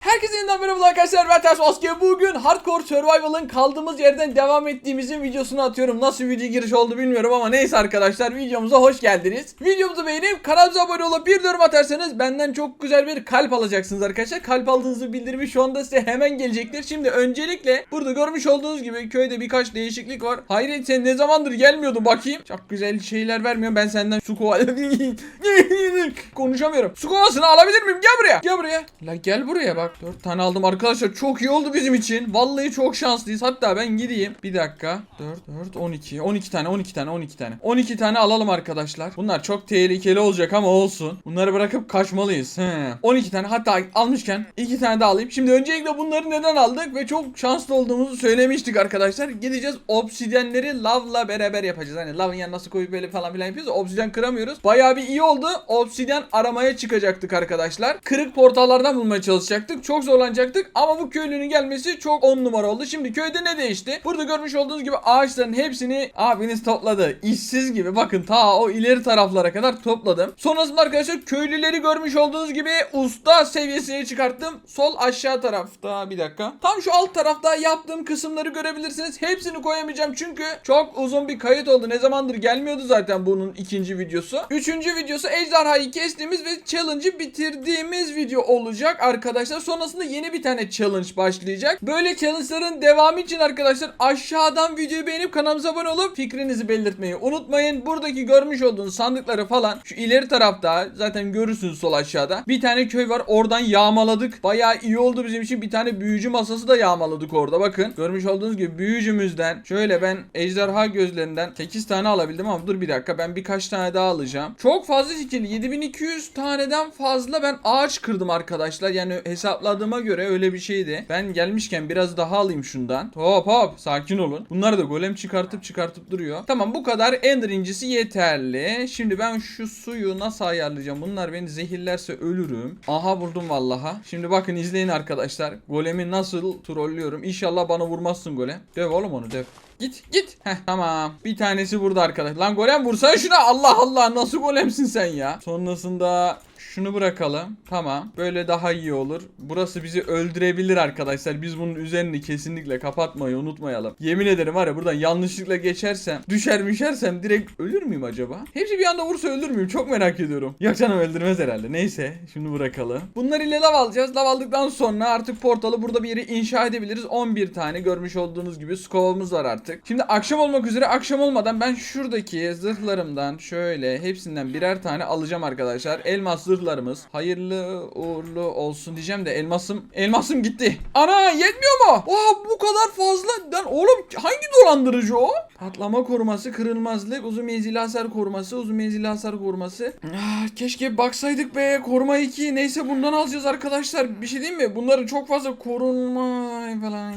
Herkese yeniden merhaba arkadaşlar ben Ters Maske Bugün Hardcore Survival'ın kaldığımız yerden devam ettiğimizin videosunu atıyorum. Nasıl video giriş oldu bilmiyorum ama neyse arkadaşlar videomuza hoş geldiniz. Videomuzu beğenip kanalımıza abone olup bir yorum atarsanız benden çok güzel bir kalp alacaksınız arkadaşlar. Kalp aldığınızı bildirimi şu anda size hemen gelecektir. Şimdi öncelikle burada görmüş olduğunuz gibi köyde birkaç değişiklik var. Hayret sen ne zamandır gelmiyordun bakayım? Çok güzel şeyler vermiyorum ben senden su kova Konuşamıyorum. Su kovasını alabilir miyim? Gel buraya. Gel buraya. La gel buraya bak 4 tane aldım. Arkadaşlar çok iyi oldu bizim için. Vallahi çok şanslıyız. Hatta ben gideyim. Bir dakika. 4 4 12 12 tane 12 tane 12 tane. 12 tane alalım arkadaşlar. Bunlar çok tehlikeli olacak ama olsun. Bunları bırakıp kaçmalıyız. He. 12 tane hatta almışken 2 tane daha alayım. Şimdi öncelikle bunları neden aldık? Ve çok şanslı olduğumuzu söylemiştik arkadaşlar. Gideceğiz obsidyenleri lavla beraber yapacağız. Hani lavın yanına nasıl koyup böyle falan filan yapıyoruz. Obsidyen kıramıyoruz. Bayağı bir iyi oldu. Obsidyen aramaya çıkacaktık arkadaşlar. Kırık portallardan bulmaya çalışacaktık Çok zorlanacaktık ama bu köylünün gelmesi çok on numara oldu. Şimdi köyde ne değişti? Burada görmüş olduğunuz gibi ağaçların hepsini abiniz topladı. İşsiz gibi. Bakın ta o ileri taraflara kadar topladım. Sonrasında arkadaşlar köylüleri görmüş olduğunuz gibi usta seviyesine çıkarttım. Sol aşağı tarafta bir dakika. Tam şu alt tarafta yaptığım kısımları görebilirsiniz. Hepsini koyamayacağım çünkü çok uzun bir kayıt oldu. Ne zamandır gelmiyordu zaten bunun ikinci videosu. Üçüncü videosu ejderhayı kestiğimiz ve challenge'ı bitirdiğimiz video olacak arkadaşlar Sonrasında yeni bir tane challenge başlayacak. Böyle challenge'ların devamı için arkadaşlar aşağıdan videoyu beğenip kanalımıza abone olup fikrinizi belirtmeyi unutmayın. Buradaki görmüş olduğunuz sandıkları falan şu ileri tarafta zaten görürsünüz sol aşağıda. Bir tane köy var oradan yağmaladık. Bayağı iyi oldu bizim için. Bir tane büyücü masası da yağmaladık orada bakın. Görmüş olduğunuz gibi büyücümüzden şöyle ben ejderha gözlerinden 8 tane alabildim ama dur bir dakika ben birkaç tane daha alacağım. Çok fazla skilli 7200 taneden fazla ben ağaç kırdım arkadaşlar. Yani hesapladığıma göre öyle bir şeydi. Ben gelmişken biraz daha alayım şundan. Hop hop sakin olun. Bunları da golem çıkartıp çıkartıp duruyor. Tamam bu kadar. Ender incisi yeterli. Şimdi ben şu suyu nasıl ayarlayacağım? Bunlar beni zehirlerse ölürüm. Aha vurdum vallaha. Şimdi bakın izleyin arkadaşlar. Golemi nasıl trollüyorum? İnşallah bana vurmazsın golem. Döv oğlum onu döv Git git. Heh tamam. Bir tanesi burada arkadaş. Lan golem vursana şuna. Allah Allah nasıl golemsin sen ya. Sonrasında şunu bırakalım. Tamam. Böyle daha iyi olur. Burası bizi öldürebilir arkadaşlar. Biz bunun üzerini kesinlikle kapatmayı unutmayalım. Yemin ederim var ya buradan yanlışlıkla geçersem, düşer müşersem direkt ölür müyüm acaba? Hepsi bir anda vursa ölür müyüm? Çok merak ediyorum. Yok canım öldürmez herhalde. Neyse şunu bırakalım. Bunlar ile lav alacağız. Lav aldıktan sonra artık portalı burada bir yere inşa edebiliriz. 11 tane görmüş olduğunuz gibi skovamız var artık. Şimdi akşam olmak üzere akşam olmadan ben şuradaki zırhlarımdan şöyle hepsinden birer tane alacağım arkadaşlar. Elmas zırhlarımız hayırlı uğurlu olsun diyeceğim de elmasım elmasım gitti. Ana yetmiyor mu? Oha bu kadar fazla. Lan oğlum hangi dolandırıcı o? Patlama koruması, kırılmazlık, uzun menzilli hasar koruması, uzun menzilli hasar koruması. Ah, keşke baksaydık be. Koruma 2. Neyse bundan alacağız arkadaşlar. Bir şey diyeyim mi? Bunların çok fazla korunma falan.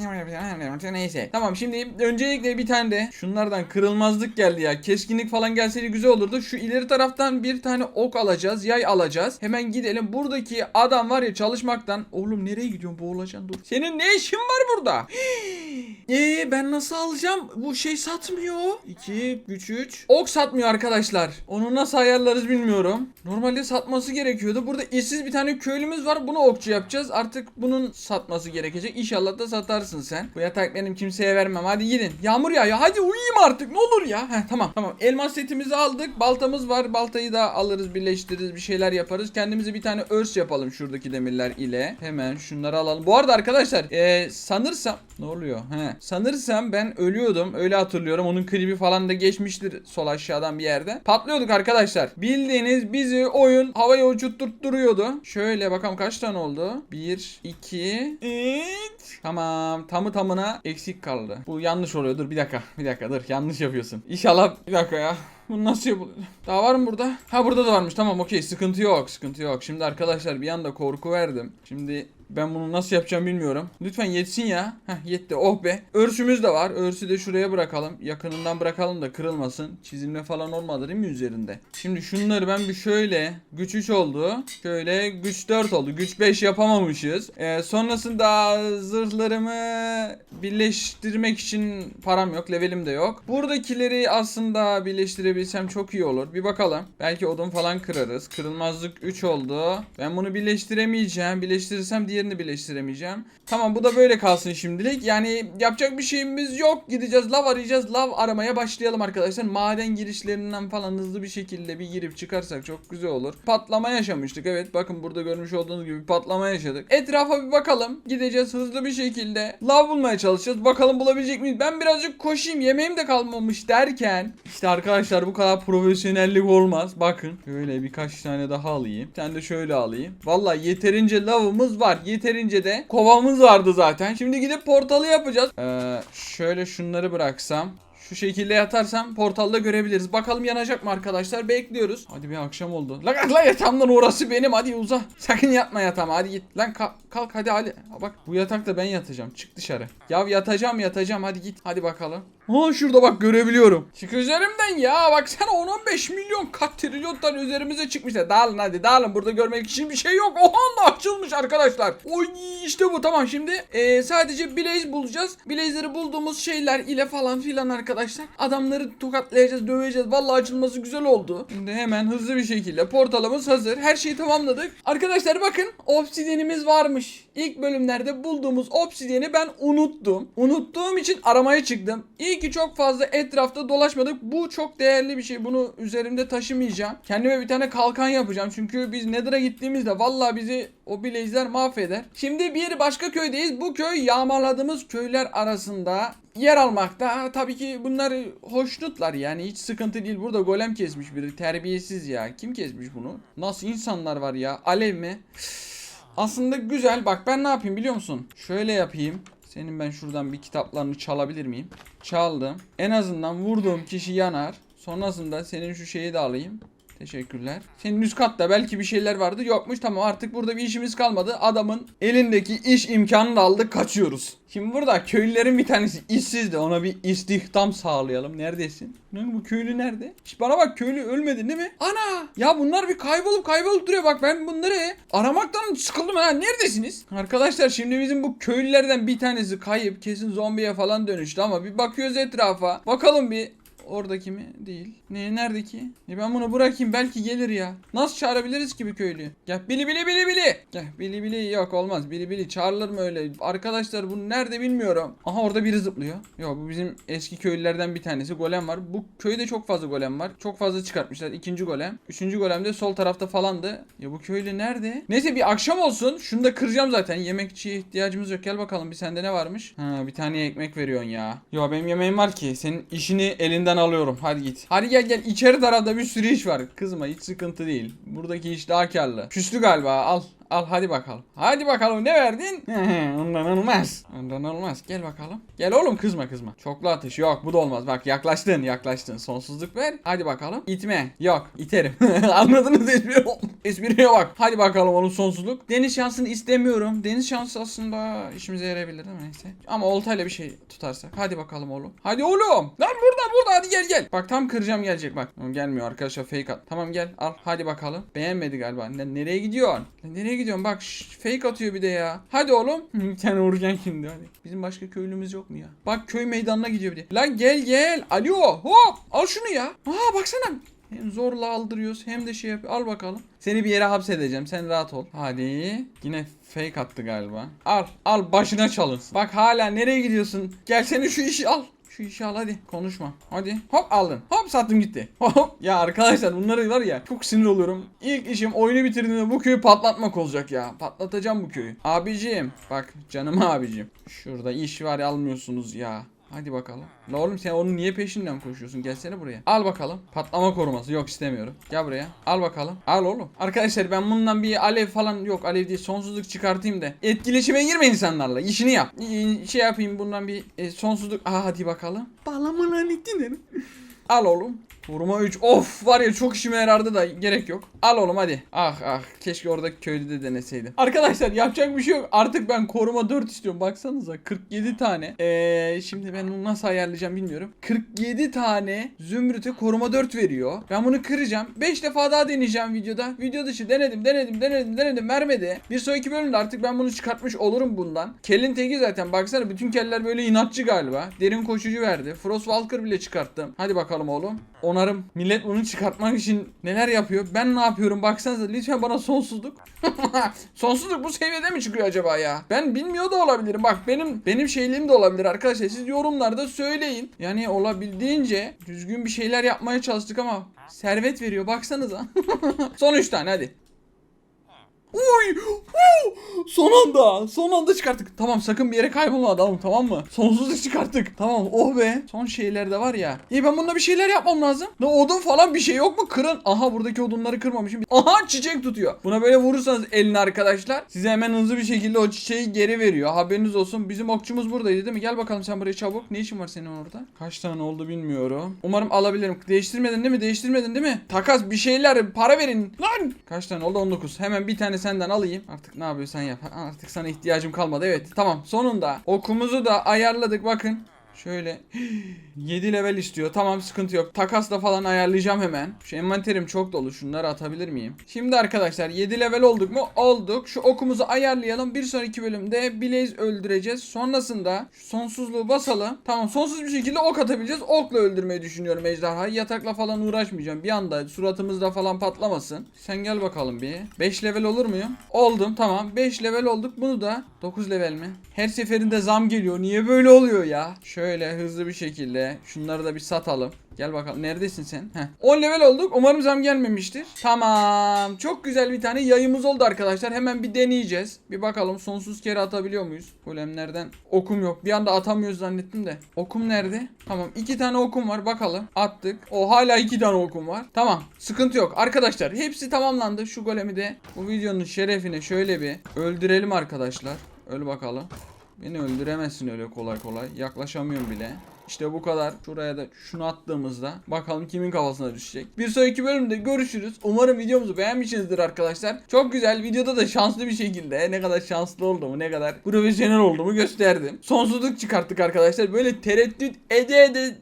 Neyse. Tamam şimdi öncelikle bir tane de şunlardan kırılmazlık geldi ya. Keskinlik falan gelseydi güzel olurdu. Şu ileri taraftan bir tane ok alacağız. Yay alacağız. Hemen gidelim. Buradaki adam var ya çalışmaktan. Oğlum nereye gidiyorsun? Boğulacaksın dur. Senin ne işin var burada? Eee ben nasıl alacağım? Bu şey satmıyor. 2, güç 3. Ok satmıyor arkadaşlar. Onu nasıl ayarlarız bilmiyorum. Normalde satması gerekiyordu. Burada işsiz bir tane köylümüz var. Bunu okçu yapacağız. Artık bunun satması gerekecek. İnşallah da satarsın sen. Bu yatak benim kimseye vermem. Hadi gidin. Yağmur yağıyor. Hadi uyuyayım artık. Ne olur ya. Heh, tamam tamam. Elmas setimizi aldık. Baltamız var. Baltayı da alırız birleştiririz. Bir şeyler yaparız. Kendimize bir tane örs yapalım şuradaki demirler ile. Hemen şunları alalım. Bu arada arkadaşlar ee, sanırsam ne oluyor? He. Sanırsam ben ölüyordum. Öyle hatırlıyorum. Onun klibi falan da geçmiştir sol aşağıdan bir yerde. Patlıyorduk arkadaşlar. Bildiğiniz bizi oyun havaya uçurtturuyordu. Şöyle bakalım kaç tane oldu? 1, 2, 3. Tamam. Tamı tamına eksik kaldı. Bu yanlış oluyor. Dur bir dakika. Bir dakika dur. Yanlış yapıyorsun. İnşallah bir dakika ya. Bunu nasıl yapılıyor? Daha var mı burada? Ha burada da varmış. Tamam okey. Sıkıntı yok. Sıkıntı yok. Şimdi arkadaşlar bir anda korku verdim. Şimdi ben bunu nasıl yapacağım bilmiyorum. Lütfen yetsin ya. Heh yetti. Oh be. Örsümüz de var. Örsü de şuraya bırakalım. Yakınından bırakalım da kırılmasın. Çizilme falan olmadı değil mi üzerinde? Şimdi şunları ben bir şöyle. Güç 3 oldu. Şöyle güç 4 oldu. Güç 5 yapamamışız. Ee, sonrasında zırhlarımı birleştirmek için param yok. Levelim de yok. Buradakileri aslında birleştirebilsem çok iyi olur. Bir bakalım. Belki odun falan kırarız. Kırılmazlık 3 oldu. Ben bunu birleştiremeyeceğim. Birleştirirsem diğer obsidyenini birleştiremeyeceğim. Tamam bu da böyle kalsın şimdilik. Yani yapacak bir şeyimiz yok. Gideceğiz lav arayacağız. Lav aramaya başlayalım arkadaşlar. Maden girişlerinden falan hızlı bir şekilde bir girip çıkarsak çok güzel olur. Patlama yaşamıştık. Evet bakın burada görmüş olduğunuz gibi patlama yaşadık. Etrafa bir bakalım. Gideceğiz hızlı bir şekilde. Lav bulmaya çalışacağız. Bakalım bulabilecek miyiz? Ben birazcık koşayım. Yemeğim de kalmamış derken. işte arkadaşlar bu kadar profesyonellik olmaz. Bakın. Böyle birkaç tane daha alayım. Sen de şöyle alayım. Vallahi yeterince lavımız var. Yeterince de kovamız vardı zaten. Şimdi gidip portalı yapacağız. Ee, şöyle şunları bıraksam. Şu şekilde yatarsam portalda görebiliriz. Bakalım yanacak mı arkadaşlar? Bekliyoruz. Hadi bir akşam oldu. Lan lan yatağımdan orası benim. Hadi uza. Sakın yatma yatağıma. Hadi git. Lan kalk, kalk hadi hadi. Bak bu yatakta ben yatacağım. Çık dışarı. Ya yatacağım yatacağım. Hadi git. Hadi bakalım. Ha şurada bak görebiliyorum. Çık üzerimden ya. Bak sen 10-15 milyon kat trilyon tane üzerimize çıkmışlar. Dağılın hadi dağılın. Burada görmek için bir şey yok. Oha da açılmış arkadaşlar. Oy işte bu tamam şimdi eee, sadece Blaze bulacağız. Blaze'leri bulduğumuz şeyler ile falan filan arkadaşlar. Adamları tokatlayacağız, döveceğiz. Vallahi açılması güzel oldu. Şimdi hemen hızlı bir şekilde portalımız hazır. Her şeyi tamamladık. Arkadaşlar bakın obsidyenimiz varmış. İlk bölümlerde bulduğumuz obsidyeni ben unuttum. Unuttuğum için aramaya çıktım. İyi ki çok fazla etrafta dolaşmadık. Bu çok değerli bir şey. Bunu üzerimde taşımayacağım. Kendime bir tane kalkan yapacağım. Çünkü biz Nether'a gittiğimizde vallahi bizi o blaze'ler mahveder. Şimdi bir başka köydeyiz. Bu köy yağmaladığımız köyler arasında yer almakta. Tabii ki bunlar hoşnutlar yani hiç sıkıntı değil. Burada golem kesmiş biri terbiyesiz ya. Kim kesmiş bunu? Nasıl insanlar var ya? Alev mi? Aslında güzel. Bak ben ne yapayım biliyor musun? Şöyle yapayım. Senin ben şuradan bir kitaplarını çalabilir miyim? Çaldım. En azından vurduğum kişi yanar. Sonrasında senin şu şeyi de alayım. Teşekkürler. Senin üst katta belki bir şeyler vardı. Yokmuş tamam artık burada bir işimiz kalmadı. Adamın elindeki iş imkanını aldık kaçıyoruz. Şimdi burada köylülerin bir tanesi işsizdi. Ona bir istihdam sağlayalım. Neredesin? Lan bu köylü nerede? Şş, bana bak köylü ölmedi değil mi? Ana! Ya bunlar bir kaybolup kaybolup duruyor. Bak ben bunları aramaktan sıkıldım ha. Neredesiniz? Arkadaşlar şimdi bizim bu köylülerden bir tanesi kayıp. Kesin zombiye falan dönüştü ama bir bakıyoruz etrafa. Bakalım bir Oradaki mi? Değil. Ne? Nerede ki? E ben bunu bırakayım belki gelir ya. Nasıl çağırabiliriz ki bir köylüyü? Gel bili bili bili bili. Gel bili bili yok olmaz. Bili bili çağrılır mı öyle? Arkadaşlar bu nerede bilmiyorum. Aha orada biri zıplıyor. Yok bu bizim eski köylülerden bir tanesi. Golem var. Bu köyde çok fazla golem var. Çok fazla çıkartmışlar. İkinci golem. Üçüncü golem de sol tarafta falandı. Ya bu köylü nerede? Neyse bir akşam olsun. Şunu da kıracağım zaten. Yemekçiye ihtiyacımız yok. Gel bakalım bir sende ne varmış? Ha bir tane ekmek veriyorsun ya. Yo benim yemeğim var ki. Senin işini elinden alıyorum. Hadi git. Hadi gel gel. İçeri tarafta bir sürü iş var. Kızma hiç sıkıntı değil. Buradaki iş daha karlı. Küslü galiba. Al. Al hadi bakalım. Hadi bakalım ne verdin? Ondan olmaz. Ondan olmaz. Gel bakalım. Gel oğlum kızma kızma. Çoklu atış yok bu da olmaz. Bak yaklaştın yaklaştın. Sonsuzluk ver. Hadi bakalım. İtme. Yok iterim. Anladınız espri? Espriye bak. Hadi bakalım oğlum sonsuzluk. Deniz şansını istemiyorum. Deniz şansı aslında işimize yarayabilir mi? Neyse. Ama oltayla bir şey tutarsak. Hadi bakalım oğlum. Hadi oğlum. Lan burada burada hadi gel gel. Bak tam kıracağım gelecek bak. Gelmiyor arkadaşlar fake at. Tamam gel al hadi bakalım. Beğenmedi galiba. Ne- nereye gidiyorsun? Nereye gidiyorsun? Bak şş, fake atıyor bir de ya. Hadi oğlum. Sen vuracaksın şimdi hadi. Bizim başka köylümüz yok mu ya? Bak köy meydanına gidiyor bir de. Lan gel gel. Alo hop. Al şunu ya. Aa baksana. Hem zorla aldırıyoruz hem de şey yapıyor. Al bakalım. Seni bir yere hapsedeceğim. Sen rahat ol. Hadi. Yine fake attı galiba. Al. Al başına çalın. Bak hala nereye gidiyorsun? Gel seni şu işi al. Şu işi al hadi konuşma. Hadi hop aldın. Hop sattım gitti. Hop. Ya arkadaşlar bunları var ya çok sinir oluyorum. İlk işim oyunu bitirdiğimde bu köyü patlatmak olacak ya. Patlatacağım bu köyü. Abicim bak canım abicim. Şurada iş var ya, almıyorsunuz ya. Hadi bakalım. La oğlum sen onun niye peşinden koşuyorsun? Gelsene buraya. Al bakalım. Patlama koruması. Yok istemiyorum. Gel buraya. Al bakalım. Al oğlum. Arkadaşlar ben bundan bir alev falan yok. Alev değil sonsuzluk çıkartayım da. Etkileşime girme insanlarla. İşini yap. Şey yapayım bundan bir e, sonsuzluk. Aha hadi bakalım. Bağlama lan ittin Al oğlum. Vurma 3. Of var ya çok işime yarardı da gerek yok. Al oğlum hadi. Ah ah keşke oradaki köylü de deneseydim. Arkadaşlar yapacak bir şey yok. Artık ben koruma 4 istiyorum. Baksanıza 47 tane. Eee şimdi ben onu nasıl ayarlayacağım bilmiyorum. 47 tane zümrüte koruma 4 veriyor. Ben bunu kıracağım. 5 defa daha deneyeceğim videoda. Video dışı denedim denedim denedim denedim vermedi. Bir sonraki bölümde artık ben bunu çıkartmış olurum bundan. Kellin teki zaten baksana bütün keller böyle inatçı galiba. Derin koşucu verdi. Frost Walker bile çıkarttım. Hadi bakalım oğlum. Onarım. Millet bunu çıkartmak için neler yapıyor? Ben ne yapıyorum? Baksanıza lütfen bana sonsuzluk. sonsuzluk bu seviyede mi çıkıyor acaba ya? Ben bilmiyor da olabilirim. Bak benim benim şeyliğim de olabilir arkadaşlar. Siz yorumlarda söyleyin. Yani olabildiğince düzgün bir şeyler yapmaya çalıştık ama servet veriyor. Baksanıza. Son 3 tane hadi. Uy! Huu! Son anda, son anda çıkarttık. Tamam sakın bir yere kaybolma adamım tamam mı? Sonsuzluk çıkarttık. Tamam oh be. Son şeyler de var ya. İyi ben bununla bir şeyler yapmam lazım. Ne odun falan bir şey yok mu? Kırın. Aha buradaki odunları kırmamışım. Aha çiçek tutuyor. Buna böyle vurursanız eline arkadaşlar. Size hemen hızlı bir şekilde o çiçeği geri veriyor. Haberiniz olsun. Bizim okçumuz buradaydı değil mi? Gel bakalım sen buraya çabuk. Ne işin var senin orada? Kaç tane oldu bilmiyorum. Umarım alabilirim. Değiştirmedin değil mi? Değiştirmedin değil mi? Takas bir şeyler para verin. Lan! Kaç tane oldu? 19. Hemen bir tane senden alayım. Artık ne yapıyorsan yap. Artık sana ihtiyacım kalmadı. Evet tamam sonunda okumuzu da ayarladık bakın. Şöyle 7 level istiyor. Tamam sıkıntı yok. Takasla falan ayarlayacağım hemen. Şu envanterim çok dolu. Şunları atabilir miyim? Şimdi arkadaşlar 7 level olduk mu? Olduk. Şu okumuzu ayarlayalım. Bir sonraki bölümde Blaze öldüreceğiz. Sonrasında şu sonsuzluğu basalım. Tamam sonsuz bir şekilde ok atabileceğiz. Okla öldürmeyi düşünüyorum ejderhayı. Yatakla falan uğraşmayacağım. Bir anda suratımızda falan patlamasın. Sen gel bakalım bir. 5 level olur muyum? Oldum tamam. 5 level olduk. Bunu da 9 level mi? Her seferinde zam geliyor. Niye böyle oluyor ya? Şöyle hızlı bir şekilde şunları da bir satalım. Gel bakalım neredesin sen? Heh. 10 level olduk. Umarım zam gelmemiştir. Tamam. Çok güzel bir tane yayımız oldu arkadaşlar. Hemen bir deneyeceğiz. Bir bakalım sonsuz kere atabiliyor muyuz? Golemlerden okum yok. Bir anda atamıyoruz zannettim de. Okum nerede? Tamam. iki tane okum var. Bakalım. Attık. O hala iki tane okum var. Tamam. Sıkıntı yok. Arkadaşlar hepsi tamamlandı. Şu golemi de bu videonun şerefine şöyle bir öldürelim arkadaşlar. Öl bakalım. Beni öldüremezsin öyle kolay kolay. Yaklaşamıyorum bile. İşte bu kadar. Şuraya da şunu attığımızda bakalım kimin kafasına düşecek. Bir sonraki bölümde görüşürüz. Umarım videomuzu beğenmişsinizdir arkadaşlar. Çok güzel. Videoda da şanslı bir şekilde ne kadar şanslı olduğumu, ne kadar profesyonel olduğumu gösterdim. Sonsuzluk çıkarttık arkadaşlar. Böyle tereddüt ede ede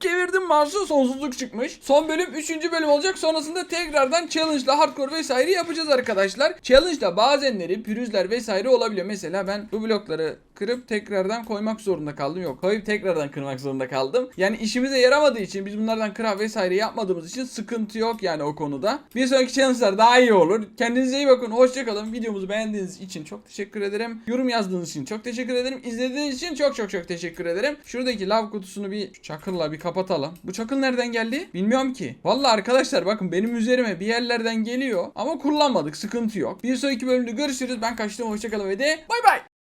çevirdim mouse'u sonsuzluk çıkmış. Son bölüm 3. bölüm olacak. Sonrasında tekrardan challenge'la hardcore vesaire yapacağız arkadaşlar. Challenge'da bazenleri pürüzler vesaire olabiliyor. Mesela ben bu blokları kırıp tekrardan koymak zorunda kaldım. Yok koyup tekrardan kırmak zorunda kaldım. Yani işimize yaramadığı için biz bunlardan kıra vesaire yapmadığımız için sıkıntı yok yani o konuda. Bir sonraki challenge'lar daha iyi olur. Kendinize iyi bakın. Hoşçakalın. Videomuzu beğendiğiniz için çok teşekkür ederim. Yorum yazdığınız için çok teşekkür ederim. İzlediğiniz için çok çok çok teşekkür ederim. Şuradaki lav kutusunu bir çakırla bir kapatalım. Bu çakıl nereden geldi? Bilmiyorum ki. Vallahi arkadaşlar bakın benim üzerime bir yerlerden geliyor ama kullanmadık. Sıkıntı yok. Bir sonraki bölümde görüşürüz. Ben kaçtım. Hoşçakalın ve de bay bay.